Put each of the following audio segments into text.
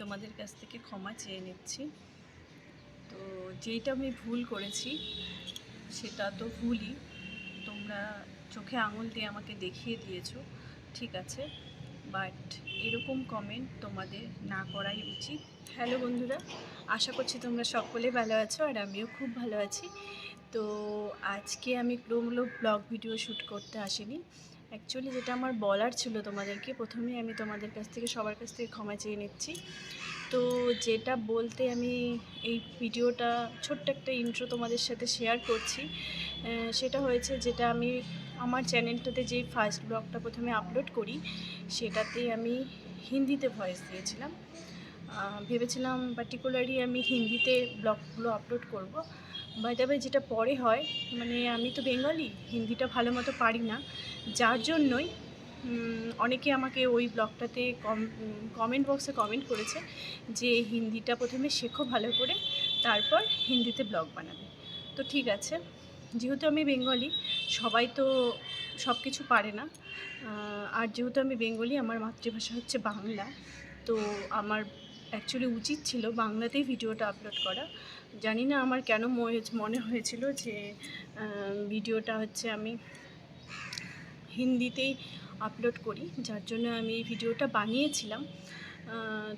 তোমাদের কাছ থেকে ক্ষমা চেয়ে নিচ্ছি। তো যেইটা আমি ভুল করেছি, সেটা তো ভুলই। তোমরা চোখে আঙুল দিয়ে আমাকে দেখিয়ে দিয়েছ, ঠিক আছে? বাট এরকম কমেন্ট তোমাদের না করাই উচিত। হ্যালো বন্ধুরা, আশা করছি তোমরা সকলে ভালো আছো আর আমিও খুব ভালো আছি। তো আজকে আমি কোনো ব্লগ ভিডিও শ্যুট করতে আসিনি। অ্যাকচুয়ালি যেটা আমার বলার ছিল তোমাদেরকে প্রথমে আমি তোমাদের কাছ থেকে, সবার কাছ থেকে ক্ষমা চেয়ে নিচ্ছি। তো যেটা বলতে আমি এই ভিডিওটা, ছোট্ট একটা ইন্ট্রো তোমাদের সাথে শেয়ার করছি সেটা হয়েছে যেটা আমি আমার চ্যানেলটাতে যে ফার্স্ট ব্লগটা প্রথমে আপলোড করি সেটাতে আমি হিন্দিতে ভয়েস দিয়েছিলাম। ভেবেছিলাম পার্টিকুলারলি আমি হিন্দিতে ব্লগগুলো আপলোড করব। বাই দ্য যেটা পরে হয় মানে আমি তো বেঙ্গলি হিন্দিটা ভালো মতো পারি না। যার জন্যই অনেকে আমাকে ওই ব্লগটাতে কম কমেন্ট বক্সে কমেন্ট করেছে যে হিন্দিটা প্রথমে শেখো ভালো করে, তারপর হিন্দিতে ব্লগ বানাবে। তো ঠিক আছে, যেহেতু আমি বেঙ্গলি সবাই তো সব কিছু পারে না। আর যেহেতু আমি বেঙ্গলি আমার মাতৃভাষা হচ্ছে বাংলা, তো আমার অ্যাকচুয়ালি উচিত ছিল বাংলাতেই ভিডিওটা আপলোড করা। জানি না আমার কেন মনে- হয়েছিল যে ভিডিওটা হচ্ছে আমি হিন্দিতেই আপলোড করি, যার জন্য আমি এই ভিডিওটা বানিয়েছিলাম।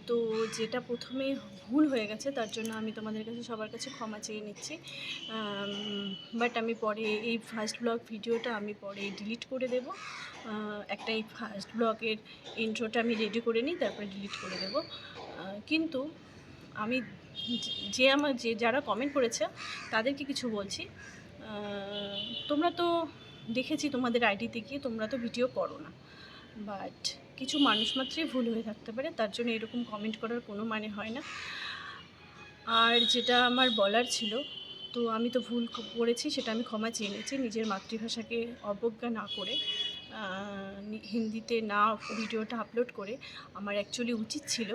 তো যেটা প্রথমে ভুল হয়ে গেছে, তার জন্য আমি তোমাদের কাছে, সবার কাছে ক্ষমা চেয়ে নিচ্ছি। বাট আমি পরে এই ফার্স্ট ব্লগ ভিডিওটা আমি পরে ডিলিট করে দেব। একটা এই ফার্স্ট ব্লগের ইন্ট্রোটা আমি রেডি করে নিই, তারপরে ডিলিট করে দেব। কিন্তু আমি যে- আমার, যে যারা কমেন্ট করেছে, তাদেরকে কিছু বলছি। তোমরা তো দেখেছি তোমাদের আইডিতে গিয়ে তোমরা তো ভিডিও করো না। বাট কিছু মানুষ মাত্রই ভুল হয়ে থাকতে পারে, তার জন্য এরকম কমেন্ট করার কোনো মানে হয় না। আর যেটা আমার বলার ছিল, তো আমি তো ভুল করেছি, সেটা আমি ক্ষমা চেয়ে নিয়েছি, নিজের মাতৃভাষাকে অবজ্ঞা না করে। হিন্দিতে না ভিডিওটা আপলোড করে আমার অ্যাকচুয়ালি উচিত ছিল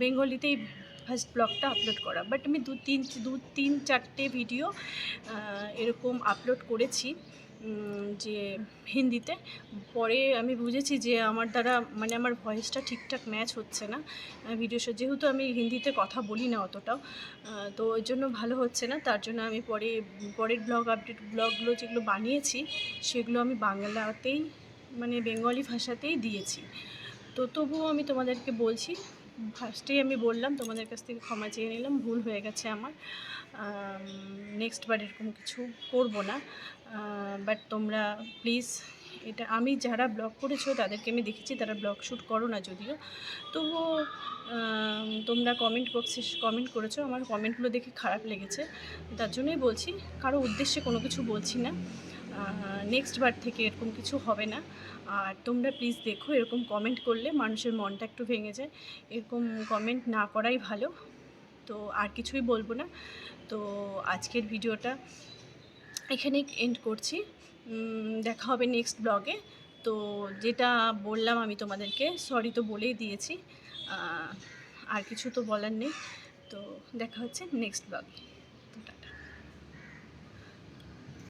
বেঙ্গলিতেই ফার্স্ট ব্লগটা আপলোড করা। বাট আমি দু তিন দু তিন চারটে ভিডিও এরকম আপলোড করেছি। যে হিন্দিতে। পরে আমি বুঝেছি যে আমার দ্বারা মানে আমার ভয়েসটা ঠিকঠাক ম্যাচ হচ্ছে না। ভিডিও যেহেতু আমি হিন্দিতে কথা বলি না অতটাও তো ওই জন্য ভালো হচ্ছে না। তার জন্য আমি পরে, পরের ব্লগ আপডেট ব্লগগুলো যেগুলো বানিয়েছি, সেগুলো আমি বাংলাতেই মানে বেঙ্গলি ভাষাতেই দিয়েছি। তো তবুও আমি তোমাদেরকে বলছি ফার্স্টেই আমি বললাম, তোমাদের কাছ থেকে ক্ষমা চেয়ে নিলাম, ভুল হয়ে গেছে আমার। নেক্সট বার এরকম কিছু করব না। বাট তোমরা প্লিজ এটা আমি যারা ব্লগ করেছ তাদেরকে আমি দেখেছি, তারা ব্লগ শ্যুট করো না যদিও। তবুও তোমরা কমেন্ট বক্সে কমেন্ট করেছ, আমার কমেন্টগুলো দেখে খারাপ লেগেছে। তার জন্যই বলছি, কারও উদ্দেশ্যে কোনো কিছু বলছি না। নেক্সট বার থেকে এরকম কিছু হবে না। আর তোমরা প্লিজ দেখো, এরকম কমেন্ট করলে মানুষের মনটা একটু ভেঙে যায়। এরকম কমেন্ট না করাই ভালো। তো আর কিছুই বলব না। তো আজকের ভিডিওটা এখানে এন্ড করছি। দেখা হবে নেক্সট ব্লগে তো যেটা বললাম আমি তোমাদেরকে সরি তো বলেই দিয়েছি। আর কিছু তো বলার নেই। তো দেখা হচ্ছে নেক্সট ব্লগে